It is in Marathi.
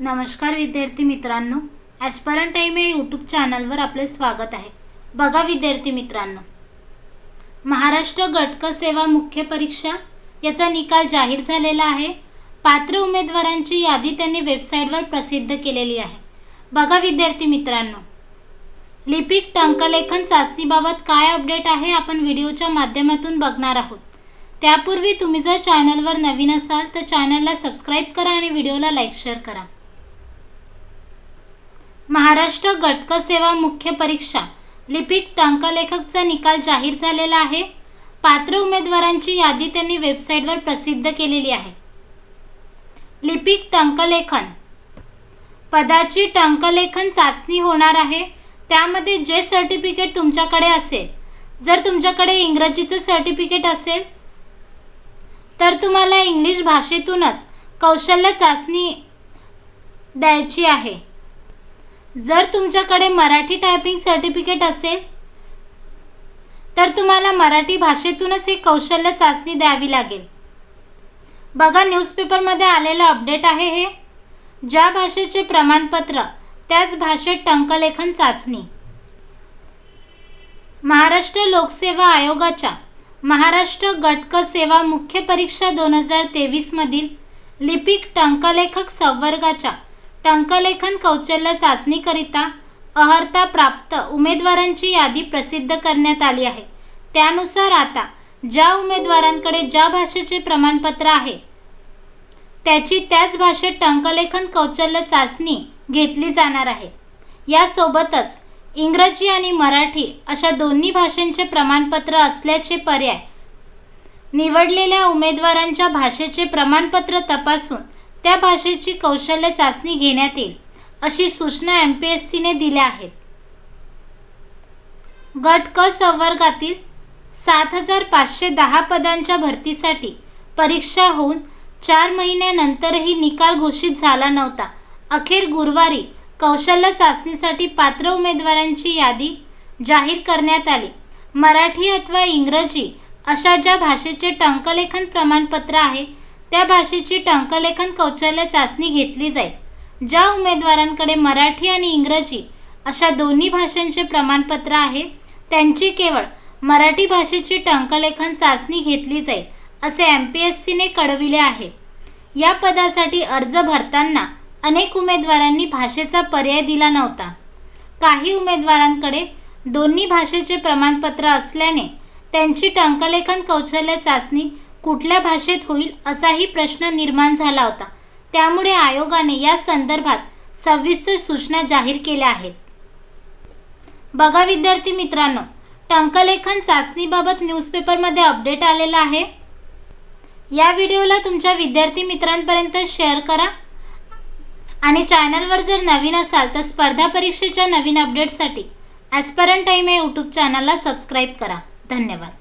नमस्कार विद्यार्थी मित्रांनो ॲस्परंट टाईम या यूट्यूब चॅनलवर आपले स्वागत आहे. बघा विद्यार्थी मित्रांनो महाराष्ट्र गटक सेवा मुख्य परीक्षा याचा निकाल जाहीर झालेला आहे. पात्र उमेदवारांची यादी त्यांनी वेबसाईटवर प्रसिद्ध केलेली आहे. बघा विद्यार्थी मित्रांनो लिपिक टंकलेखन चाचणीबाबत काय अपडेट आहे आपण व्हिडिओच्या माध्यमातून बघणार आहोत. त्यापूर्वी तुम्ही जर चॅनलवर नवीन असाल तर चॅनलला सबस्क्राईब करा आणि व्हिडिओला लाईक शेअर करा. महाराष्ट्र गटक सेवा मुख्य परीक्षा. लिपिक टंकलेखकचा निकाल जाहीर झालेला आहे. पात्र उमेदवारांची यादी त्यांनी वेबसाईटवर प्रसिद्ध केलेली आहे. लिपिक टंकलेखन. पदाची टंकलेखन चाचणी होणार आहे. त्यामध्ये जे सर्टिफिकेट तुमच्याकडे असेल जर तुमच्याकडे इंग्रजीचं सर्टिफिकेट असेल तर तुम्हाला इंग्लिश भाषेतूनच कौशल्य चाचणी द्यायची आहे. जर तुमच्याकडे मराठी टायपिंग सर्टिफिकेट असेल तर तुम्हाला मराठी भाषेतूनच ही कौशल्य चाचणी द्यावी लागेल. बघा न्यूजपेपरमध्ये आलेलं अपडेट आहे हे. ज्या भाषेचे प्रमाणपत्र त्याच भाषेत टंकलेखन चाचणी. महाराष्ट्र लोकसेवा आयोगाच्या महाराष्ट्र गटक सेवा मुख्य परीक्षा दोन हजार तेवीसमधील लिपिक टंकलेखक संवर्गाच्या टंकलेखन कौशल्य चाचणीकरिता अर्हता प्राप्त उमेदवारांची यादी प्रसिद्ध करण्यात आली आहे. त्यानुसार आता ज्या उमेदवारांकडे ज्या भाषेचे प्रमाणपत्र आहे त्याची त्याच भाषेत टंकलेखन कौशल्य चाचणी घेतली जाणार आहे. यासोबतच इंग्रजी आणि मराठी अशा दोन्ही भाषांचे प्रमाणपत्र असल्याचे पर्याय निवडलेल्या उमेदवारांच्या भाषेचे प्रमाणपत्र तपासून त्या भाषेची कौशल्य चाचणी घेण्यात येईल अशी सूचना एम पी एस सीने दिल्या आहेत. गट क संवर्गातील सात हजार पाचशे दहा पदांच्या भरतीसाठी परीक्षा होऊन चार महिन्यानंतरही निकाल घोषित झाला नव्हता. अखेर गुरुवारी कौशल्य चाचणीसाठी पात्र उमेदवारांची यादी जाहीर करण्यात आली. मराठी अथवा इंग्रजी अशा ज्या भाषेचे टंकलेखन प्रमाणपत्र आहे त्या भाषेची टंकलेखन कौशल्य चाचणी घेतली जाईल. ज्या उमेदवारांकडे मराठी आणि इंग्रजी अशा दोन्ही भाषांचे प्रमाणपत्र आहे त्यांची केवळ मराठी भाषेची टंकलेखन चाचणी घेतली जाईल असे एम पी एस सीने कळविले आहे. या पदासाठी अर्ज भरताना अनेक उमेदवारांनी भाषेचा पर्याय दिला नव्हता. काही उमेदवारांकडे दोन्ही भाषेचे प्रमाणपत्र असल्याने त्यांची टंकलेखन कौशल्य चाचणी कुठल्या भाषेत होईल असाही प्रश्न निर्माण झाला होता. त्यामुळे आयोगाने या संदर्भात सविस्तर सूचना जाहीर केल्या आहेत. बघा विद्यार्थी मित्रांनो टंकलेखन चाचणीबाबत न्यूजपेपरमध्ये अपडेट आलेला आहे. या व्हिडिओला तुमच्या विद्यार्थी मित्रांपर्यंत शेअर करा. आणि चॅनलवर जर नवीन असाल तर स्पर्धा परीक्षेच्या नवीन अपडेटसाठी ॲस्परंट टाईम या यूट्यूब चॅनलला सबस्क्राईब करा. धन्यवाद.